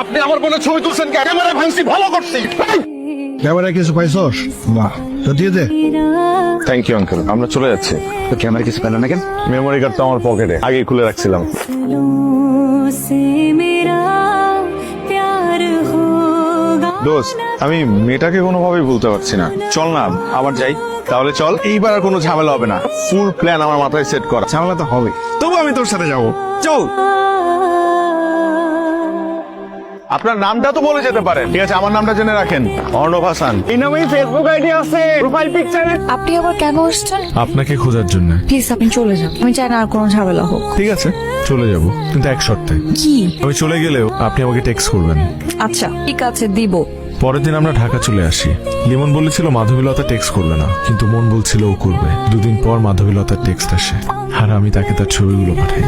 আপনি আমার বোনের ছবি তুলছেন ক্যামেরা ভাঙছি ভালো করছি। ক্যামেরা কিছু পাইছস? বাহ তো দিয়ে দে। থ্যাংক ইউ আঙ্কেল আমরা চলে যাচ্ছি। তো ক্যামেরা কিছু পেল না কেন? মেমোরি কার্ড তো আমার পকেটে আগে খুলে রাখছিলাম। দোস্ত আমি মেয়েটাকে কোনোভাবেই ভুলতে পারছি না। চল না আবার যাই। তাহলে চল। এইবার আর কোনো ঝামেলা হবে না। ফুল প্ল্যান আমার মাথায় সেট করা। ঝামেলা তো হবে তবু আমি তোর সাথে যাব। চল। আপনার নামটা তো বলে যেতে পারেন। ঠিক আছে আমার নামটা জেনে রাখেন। অর্ণব হাসান। এই নামেই ফেসবুক আইডি আছে প্রোফাইল পিকচারে আপনি আবার কেন আসছেন? আপনাকে খোঁজার জন্য। প্লিজ আপনি চলে যান। আমি চাই না আর কোনো ঝামেলা হোক। ঠিক আছে চলে যাব। কিন্তু এক শর্তে। কি? আমি চলে গেলেও আপনি আমাকে টেক্সট করবেন। আচ্ছা ঠিক আছে দিব। পরের দিন আমরা ঢাকা চলে আসি। লিমন বলেছিল মাধবীলতা টেক্সট করবে না, কিন্তু মন বলছিল ও করবে। দুদিন পর মাধবীলতার টেক্সট আসে। আর আমি তাকে তার ছবিগুলো পাঠাই।